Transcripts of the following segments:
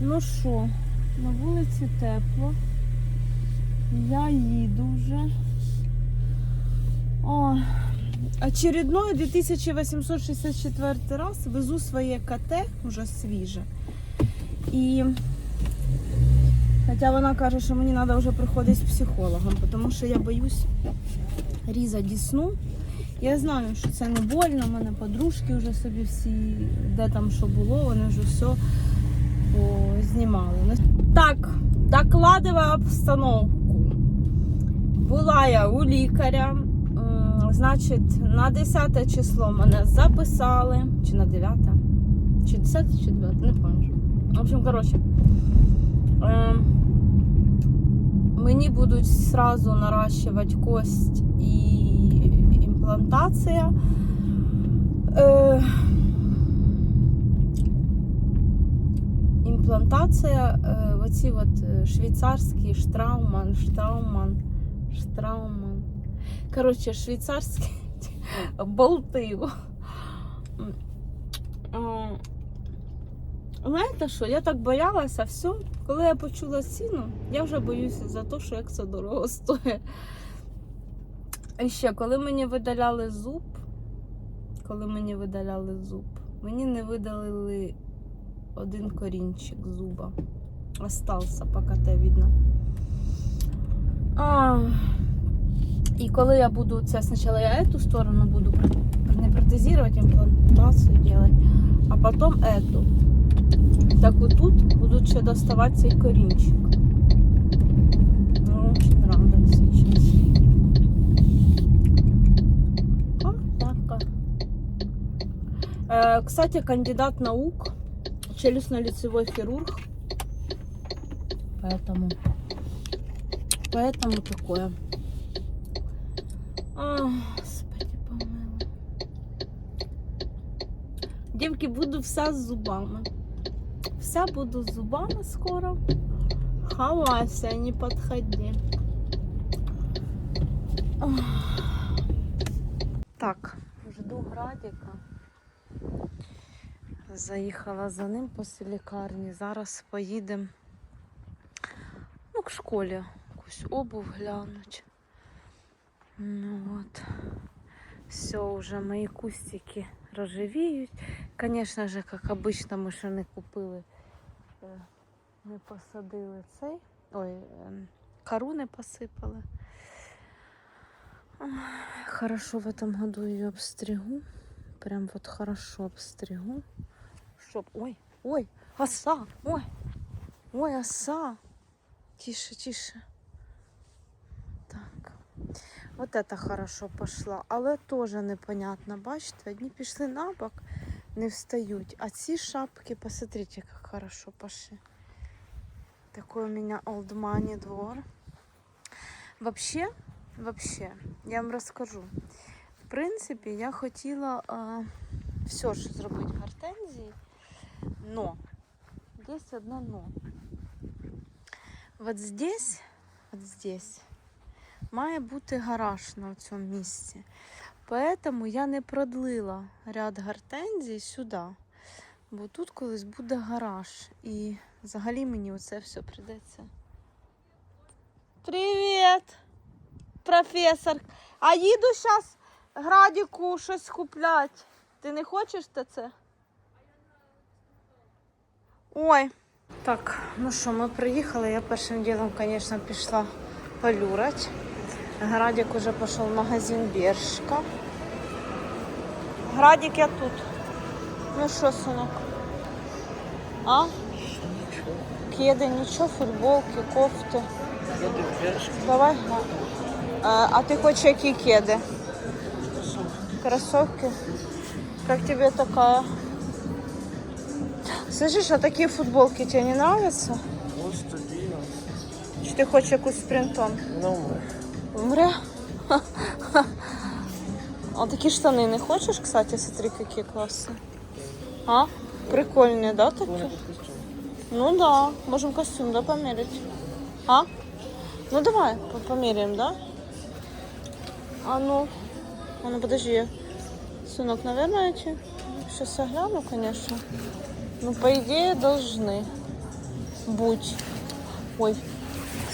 Ну що, на вулиці тепло. Я їду вже. О, очередной 2864 раз везу своє КТ, уже свіже. І хоча вона каже, що мені треба вже приходити з психологом, тому що я боюсь різати дісну. Я знаю, що це не больно, у мене подружки вже собі всі, де там що було, вони вже все знімали. Так, докладываю обстановку. Була я у лікаря. Значить, на 10 число мене записали. Чи на 9? Чи 10, чи 9, не пам'ятаю. В общем, коротше. ем, Мені будуть сразу наращувати кость і імплантація. Імплантація, е, оці от е, швейцарські штрауман, штрауман, штрауман. Коротше, швейцарські болти. Знаєте що, я так боялася, все. Коли я почула ціну, я вже боюся за те, що як це дорого стоїть. І ще, коли мені видаляли зуб, коли мені видаляли зуб, мені не видалили один корінчик зуба. Остався, поки те видно. А, і коли я буду це спочатку я эту сторону буду пр- не протезировать, імплантацію делать, а потім эту. Так вот тут будуть ще доставати цей корінчик. Ну, очень нравится сейчас. А, так. Э, кстати, кандидат наук, Челюстно-лицевой хирург. Поэтому, поэтому такое. А, Господи, помилуй. Дівки, буду вся з зубами. Вся буду з зубами скоро. Хавайся, не подходи. Так, жду Градіка. Заїхала за ним після лікарні. Зараз поїдемо ну, к школі. Якусь обув глянуть. Ну от. Все, уже мої кустики рожевіють. Звісно ж, як обично, ми ще не купили, е, не посадили цей. Ой, ем, кору не посипали. Хорошо в этом году ее обстригу. Прям вот хорошо обстригу. Чтоб... Ой, ой, оса, ой, ой, оса. Тише, тише. Так. Вот это хорошо пошла, але теж непонятно. Бачите, одні пішли на бок, не встають. А ці шапки, посмотрите, как хорошо пошли. Такой у меня old money двор. Вообще, вообще, я вам розкажу. В принципі, я хотіла а, все ж зробити гортензії, но є одне но. Вот здесь, вот здесь має бути гараж на цьому місці. Поэтому я не продлила ряд гортензій сюди. Бо тут колись буде гараж. І взагалі мені оце все прийдеться. Привіт, професор. А їду зараз градіку щось купляти. Ти не хочеш це? Ой. Так, ну що, ми приїхали. Я першим ділом, звісно, пішла полюрать. Градик уже пошел в магазин Бершка. Градик, я тут. Ну що, синок? А? Кеди, нічого, футболки, кофти. Давай. А, а ти хочеш які кеди? Кроссовки. Как тебе такая? Слышишь, а такие футболки тебе не нравятся? Ось тобі Чи ти хочеш якусь з принтом? вона умре. Вмре. А такі штани не хочеш, кстати, смотри, какие классные. А? Прикольные, да, Вони такие? під костюм. Ну да, можем костюм, да, померить. А? Ну давай, по- померяем, да? А ну, а ну подожди. Сынок, наверное, эти... Сейчас я гляну, конечно. Ну, по идее, должны. будь. Ой,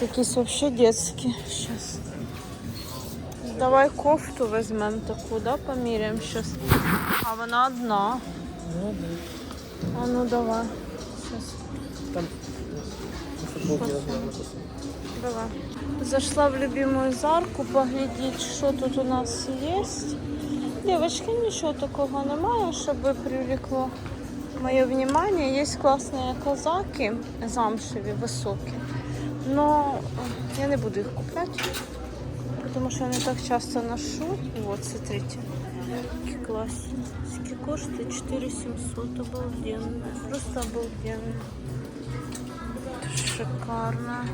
якісь взагалі детські. Щас. Давай кофту візьмемо таку, да, поміряємо щас. А вона одна. Ну, А ну давай. Щас. там. Давай. Зашла в любимую зарку поглядеть, що тут у нас є. Девочки, нічого такого немає, щоб привлекло моє внимание. Є класні казаки, замшеві, високі. Но я не буду їх купляти, тому що я не так часто ношу. Вот, смотрите. Які класні. Скільки коштує? 4700, обалденно. Просто обалденно. Шикарно.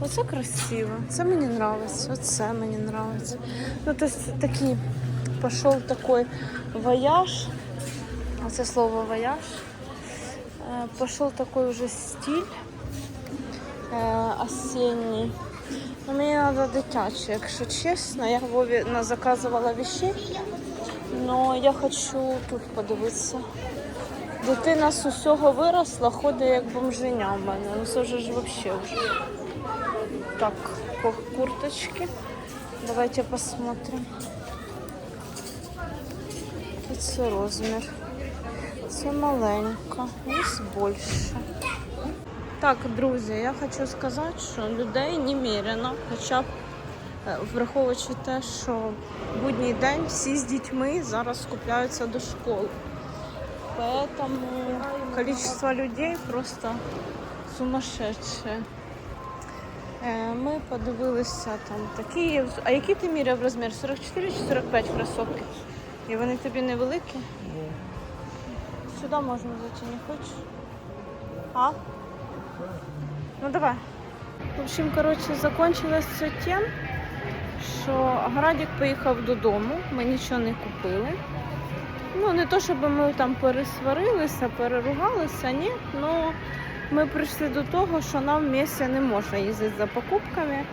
Оце красиво. Це мені нравится. Оце мені нравится. Ну, то есть такий пошел такой вояж. Оце слово вояж. Е, Пошел такой уже стиль е, осенний. Ну, мені треба дитяче, якщо чесно. Я Вові заказувала вещей, але я хочу тут подивитися. Дитина з усього виросла, ходить як бомженя в мене. Ну це вже ж взагалі вже. Так, по курточке. Давайте посмотрим. Це розмір. Це маленька, є більше. Так, друзі, я хочу сказати, що людей немерено, хоча б е, враховуючи те, що будній день всі з дітьми зараз скупляються до школи. Поэтому количество людей просто сумасшедшее. Е, Ми подивилися там такі. А який ти міряв розмір? 44 чи 45 кросовки? І вони тобі невеликі? Сюди можна зайти, не хочеш? А? Ну давай. В общем, коротше, закончилось все тим, що Градік поїхав додому, ми нічого не купили. Ну, не то, щоб ми там пересварилися, переругалися, ні. Ну, ми прийшли до того, що нам в місті не можна їздити за покупками. Е,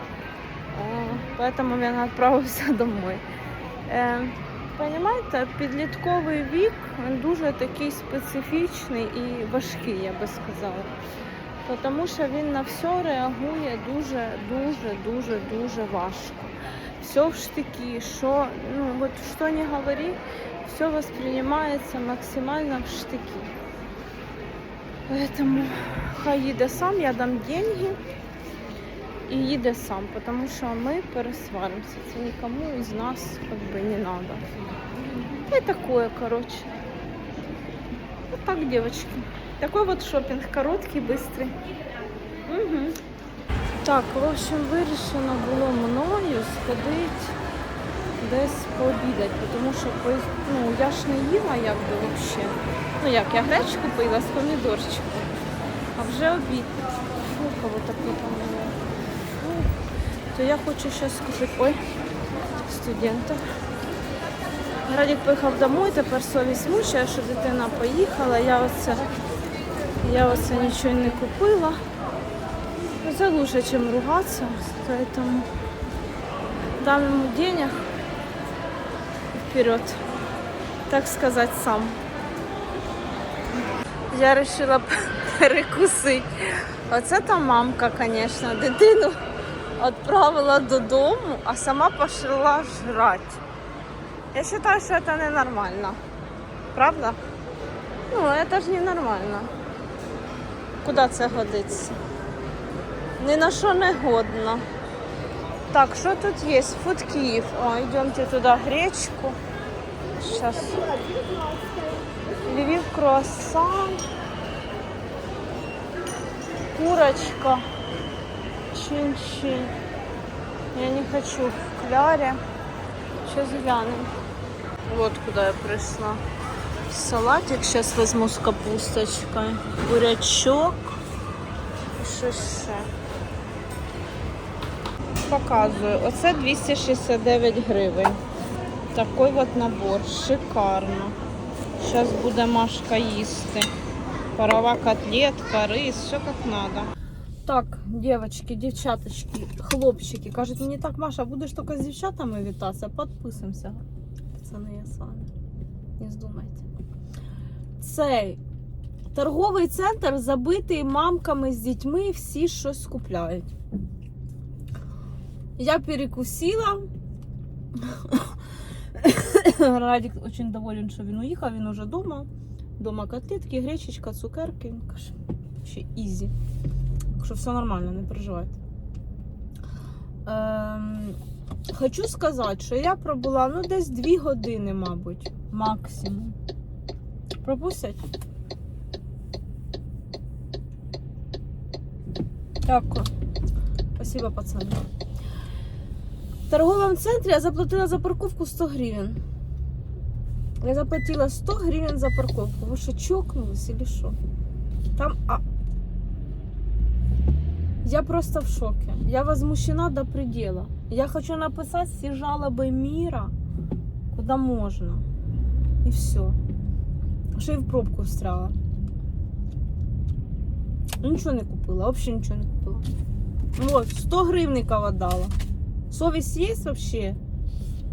Поэтому він відправився домой. Е, Понимаєте, підлітковий вік він дуже такий специфічний і важкий, я би сказала. Тому що він на все реагує дуже, дуже, дуже, дуже важко. Все в штыки, що, ну, от що не говори, все воспринимается максимально в штыки. Поэтому хай їде сам, я дам деньги і їде сам, тому що ми пересваримося. Це нікому із нас как бы, не надо. І такое, короче. Вот так, девочки. Такой вот шопинг, короткий, быстрый. Угу. Так, в общем, вирішено було мною сходити десь пообідати, тому що по- ну, я ж не їла як би взагалі. Ну як, я гречку пила з помідорчиком, а вже обід. Ну, кого таке там було. То я хочу зараз скушати. Ой, студента. Радік поїхав домой, тепер совість мучає, що дитина поїхала. Я оце, я оце нічого не купила. Ну, Це лучше, чем ругаться, поэтому дам ему денег вперед, так сказать, сам. Я вирішила перекусити. Оце та мамка, звісно, дитину відправила додому, а сама пішла жрати. Я вважаю, що це ненормально. Правда? Ну, це ж ненормально. Куди це годиться? Ні на що не годно. Так, що тут є? Фуд Київ. О, йдемте туди гречку. Сейчас. Львів круассан. Курочка. Чин-чин. Я не хочу в кляре. Сейчас глянем. Вот куда я пришла. Салатик сейчас возьму с капусточкой. Бурячок. Що ще? Показую. Оце 269 гривень. Такий от набор. Шикарно. Зараз буде Машка їсти. Парова котлетка, рис, все як треба. Так, девочки, дівчаточки, хлопчики. Кажуть, мені так, Маша, будеш тільки з дівчатами вітатися, підписуємося. Пацани, я з вами. Не здумайте. Цей Торговий центр забитий мамками з дітьми, всі щось купляють. Я перекусила. Радік дуже доволен, що він уїхав, він уже вдома. Дома котлетки, гречечка, цукерки. Ще ізі. Що все нормально, не переживайте. Ем, хочу сказати, що я пробула ну, десь 2 години, мабуть, максимум. Пропустять? Дякую. Спасибо, пацани. В торговому центрі я заплатила за парковку 100 гривень. Я заплатила 100 гривень за парковку. Ви що, чокнулись или що? Там. А... Я просто в шоке. Я возмущена до предела. Я хочу написать все жалобы мира, куда можно. И все. Ще й в пробку встряла. Нічого не купила, взагалі нічого не купила. Ну от, 100 гривників дала. Совість є вообще?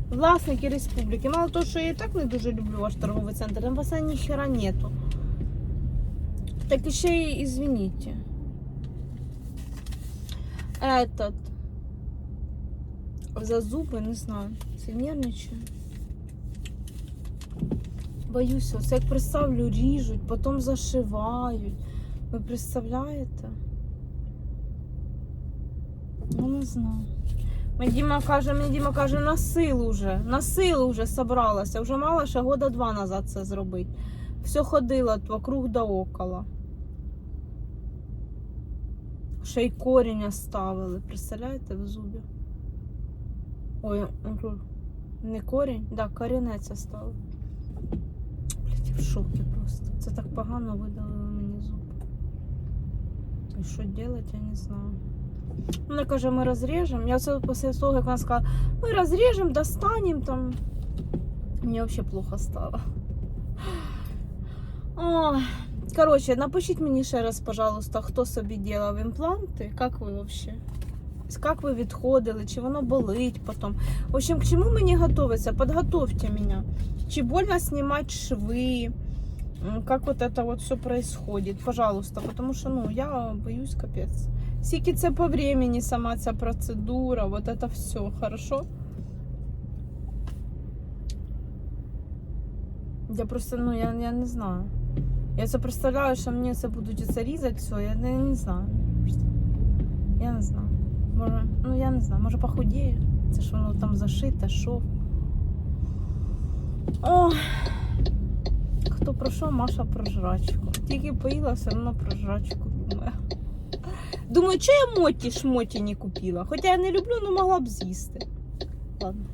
Власники республіки. Мало того, що я і так не дуже люблю ваш торговий центр, там вас ні хера нету. Так і ще й извините. Этот. За зуби, не знаю. Це нервничаю. Боюся, це як представлю, ріжуть, потім зашивають. Ви представляєте? Ну, не знаю. Мені Діма каже, мені Діма каже, на силу вже, на силу вже собралася. Вже мала ще года два назад це зробити. Все ходила вокруг да около. Ще й корінь оставили, представляєте, в зубі. Ой, не корінь, да, корінець оставили. Блять, в шокі просто. Це так погано видалили мені зуб. І що робити, я не знаю. Вона каже, ми розріжемо. Я це після того, як вона сказала, ми розріжемо, достанемо там. Мені взагалі плохо стало. Ой. Коротше, напишіть мені ще раз, пожалуйста, хто собі робив імпланти, як ви взагалі? Як ви відходили, чи воно болить потім. В общем, к чому мені готуватися? Подготовьте мене. Чи больно снимать швы? М, Как вот это вот все происходит? Пожалуйста, потому что, ну, я боюсь капец. Скільки це по времени сама ця процедура, вот это все, хорошо? Я просто, ну, я, я не знаю. Я це представляю, що мені це будуть це різати все, я не, не знаю. Я не знаю. Може, ну я не знаю, може похудію. Це ж воно там зашите, що. Ох. Хто про що, Маша про жрачку. Тільки поїла, все одно про жрачку думаю. Думаю, чи я моті шмоті не купила. Хоча я не люблю, але могла б з'їсти. Ладно.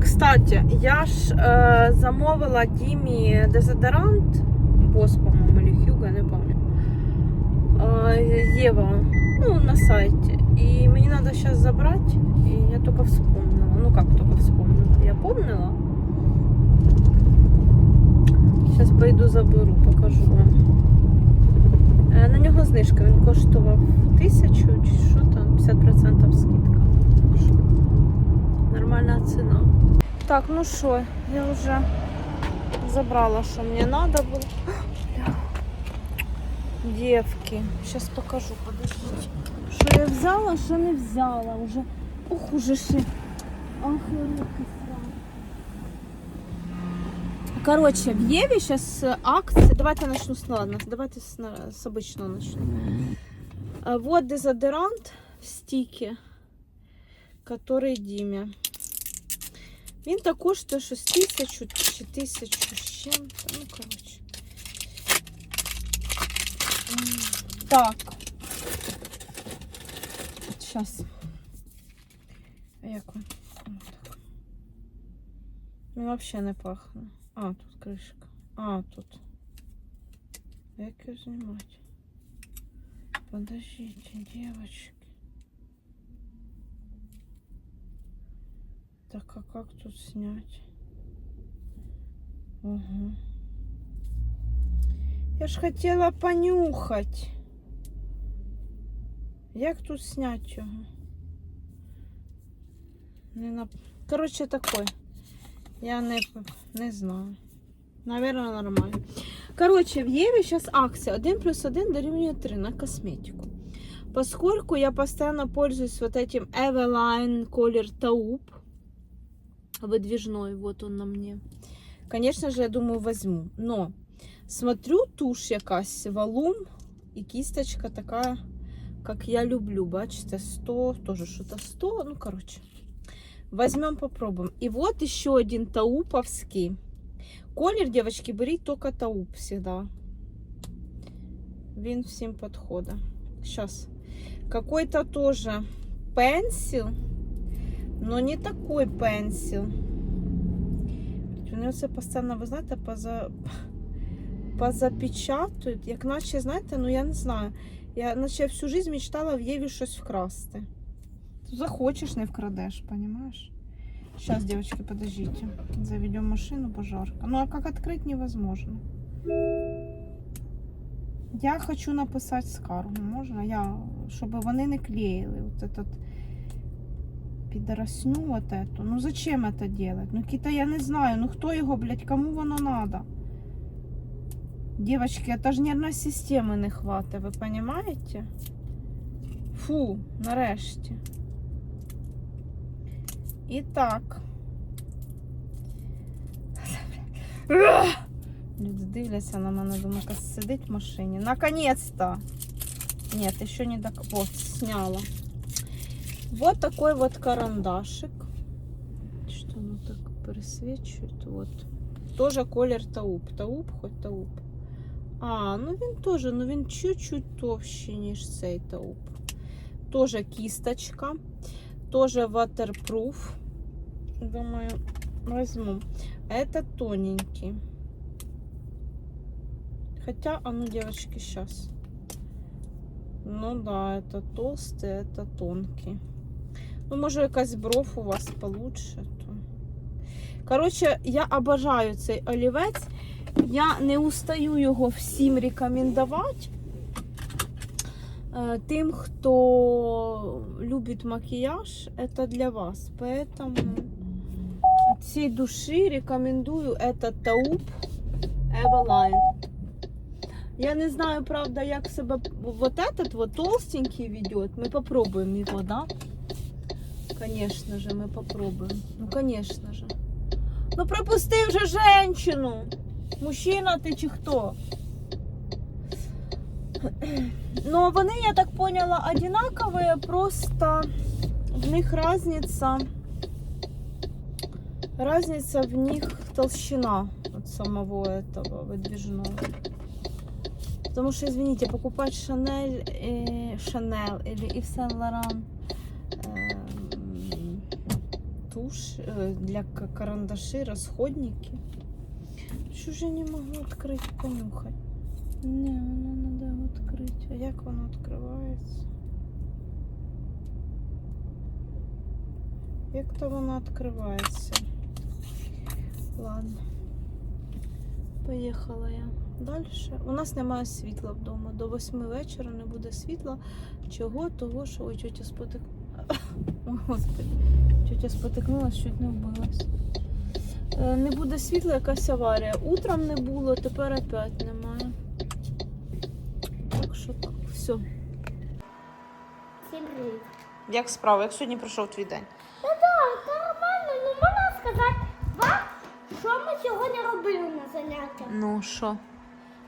Кстати, я ж е, замовила Дімі дезодорант, бос, по-моєму, или Хьюго, не пам'ятаю. Е, Єва, ну, на сайті. І мені треба зараз забрати, і я тільки вспомнила. Ну як тільки вспомнила? Я помнила. Зараз пойду заберу, покажу вам. Е, На нього знижка, він коштував тисячу чи що там, 50% скидка. Так що Нормальна ціна. Так, ну що, я вже забрала, що мені треба було. Бля. Дівки, зараз покажу, подождіть. Що я взяла, що не взяла уже. Ох, уже ще. Ах, руки Короче, в Еве сейчас акция. Давайте я начну с ладно, давайте с, на- с обычного начну. А, Вот дезодорант в стике, который Диме. Він так коштує щось тисячу чи тисячу з чим-то. Ну, коротше. М, Так. Сейчас. Як він? Отак. Він взагалі не пахне. А, тут кришка. А, тут. Як його знімати? Подождите, девочки. Так, а как тут снять? Угу. Я ж хотела понюхать. Як тут снять його? Не на... Короче, такой. Я не, не знаю. Наверное, нормально. Короче, в Еве сейчас акция 1 плюс 1 дорівнює 3 на косметику. Поскольку я постоянно пользуюсь вот этим Eveline колер Taupe выдвижной, вот он на мне. Конечно же, я думаю, возьму. Но смотрю, тушь якась валум і кисточка така, как я люблю. Бачите, 100, тоже что-то 100, ну, короче. Возьмем, попробуем. И вот еще один тауповский. Колір, девочки, беріть тільки тауп всегда. Він всім підходить. Сейчас. Какой-то тоже пенсил, Но не такой пенсил. Вони це постійно, ви знаєте, поза... позапечатують, як наче, знаєте, ну я не знаю. Я наче всю жизнь мечтала в Єві щось вкрасти. Захочеш, не вкрадеш, понимаешь? Сейчас, девочки, подождите. Заведем машину, пожарка. Ну а как открыть невозможно. Я хочу написати скаргу. Можна? Я, щоб вони не клеїли. Вот этот підоросню вот эту. Ну зачем это делать? Ну кита я не знаю. Ну хто його, блядь, кому воно надо? Девочки, это ж нервной системи не хватить, ви понимаете? Фу, нарешті. І так. Люди дивляться на мене, думаю, яка сидить в машині. Наконец-то! Нет, еще не так. Вот, сняла. Вот такой вот карандашик. Что оно так пересвечивает? Вот. Тоже колер тауп. Тауп, хоть тауп. А, ну він тоже, ну він чуть-чуть товщий, ніж цей тауп. Тоже кисточка. Тоже waterproof. Думаю, возьму. А это тоненький. Хотя, а ну, девочки, сейчас. Ну да, это толстый, это тонкий. Ну, може, якась бров у вас получше. То... Коротше, я обожаю цей олівець. Я не устаю його всім рекомендувати. Е, Тим, хто любить макіяж, це для вас. Поэтому от всей души рекомендую этот тауп Eveline. Я не знаю, правда, як себе вот этот вот толстенький ведет. Мы попробуем его, да? Конечно же, мы попробуем. Ну, конечно же. Ну, пропусти вже женщину. Мужчина ти чи хто? Ну, вони, я так поняла, одинаковые, просто в них разница. Разница в них толщина от самого этого выдвижного. Потому что, извините, покупать Шанель, э, Шанель или Ив Сен Лоран тушь э, для к- карандашей, расходники. Что же я не могу открыть, понюхать? Не, воно надо открыть. А як воно відкривається? Як то воно відкривається? Ладно. Поїхала я далі. У нас немає світла вдома. До восьми вечора не буде світла. Чого? Того, що ой, тетя спотик. Ой, господи. Тетя спотикнулась, чуть не вбилась. Е, Не буде світла, якась аварія. Утром не було, тепер опять немає. Так що так, все. Всім привіт. Як справа? Як сьогодні пройшов твій день? Та так, та нормально, ну можна сказати вам, що ми сьогодні робили на заняттях. Ну що?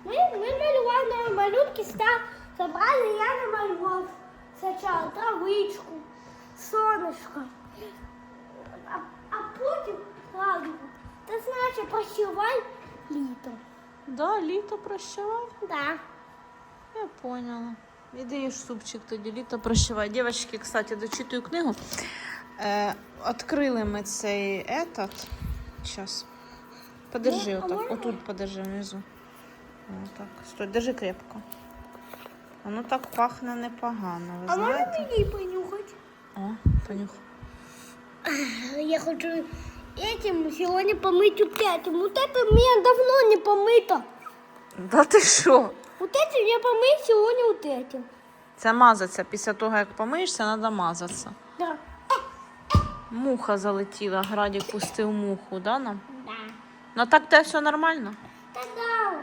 Ми, ми малювали малюнки, забрали, я намалював спочатку травичку, сонечко, а, а потім радугу. Це значить прощавай літо. Да, літо прощавай. Да. Я поняла. Іди супчик тоді, літо прощавай. Дівчатки, кстати, дочитую книгу. Е, открили ми цей этот. Сейчас. Подержи отак. можна? Отут подержи внизу. Вот так. Стой, держи крепко. Воно так пахне непогано, ви А знаєте? мені понюхати? О, понюх. Я хочу этим сегодня помыть опять. Вот это у меня давно не помыто. Да ти що? Вот этим я помыть сегодня вот этим. Це мазаться. Після того, як помиєшся, треба мазатися. Да. Муха залетіла, Градік пустив муху, да, нам? Да. Ну так те все нормально? Та-да.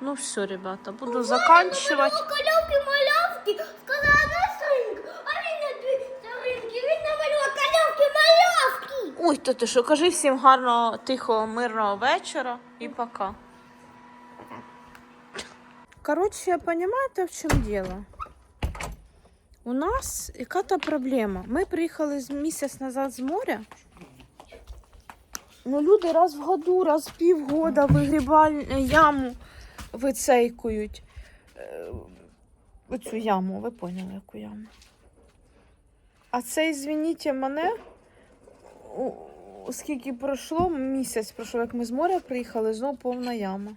Ну все, ребята, буду заканчивать. Коляски малявки сказала Ой, то ти що, кажи всім гарного, тихого, мирного вечора і пока. Короче, понимаете, в чем дело? У нас яка-то проблема. Ми приїхали місяць назад з моря. Ну, люди раз в году, раз в півгода вигрібальну яму вицейкують. Е, Оцю яму, ви поняли, яку яму. А це, звініть мене, скільки пройшло, місяць пройшов, як ми з моря приїхали, знов повна яма.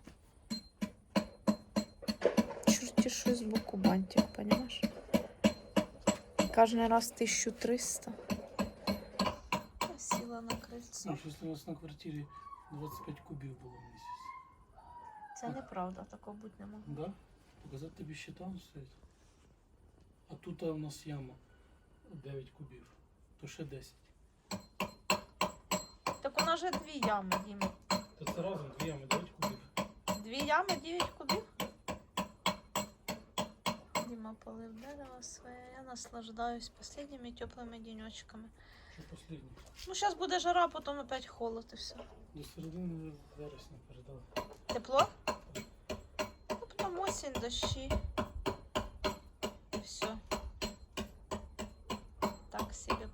Чорті щось з боку бантик, понімаєш? Кожен раз 1300. Сіла на крильцо. Ну, щось у нас на квартирі 25 кубів було в місяць. Це неправда, такого бути не могло. Да? Показати тобі ще там стоїть. А тут у нас яма 9 кубів. То ще 10 нас дві ями, Діма. То це разом дві ями 9 кубів. Дві ями 9 кубів. Діма полив дерево своє. Я наслаждаюсь останніми теплими діньочками. Що останні? Ну, зараз буде жара, а потім опять холод і все. До середини вересня передали. Тепло? Ну, потім осінь, дощі. І все. Так, себе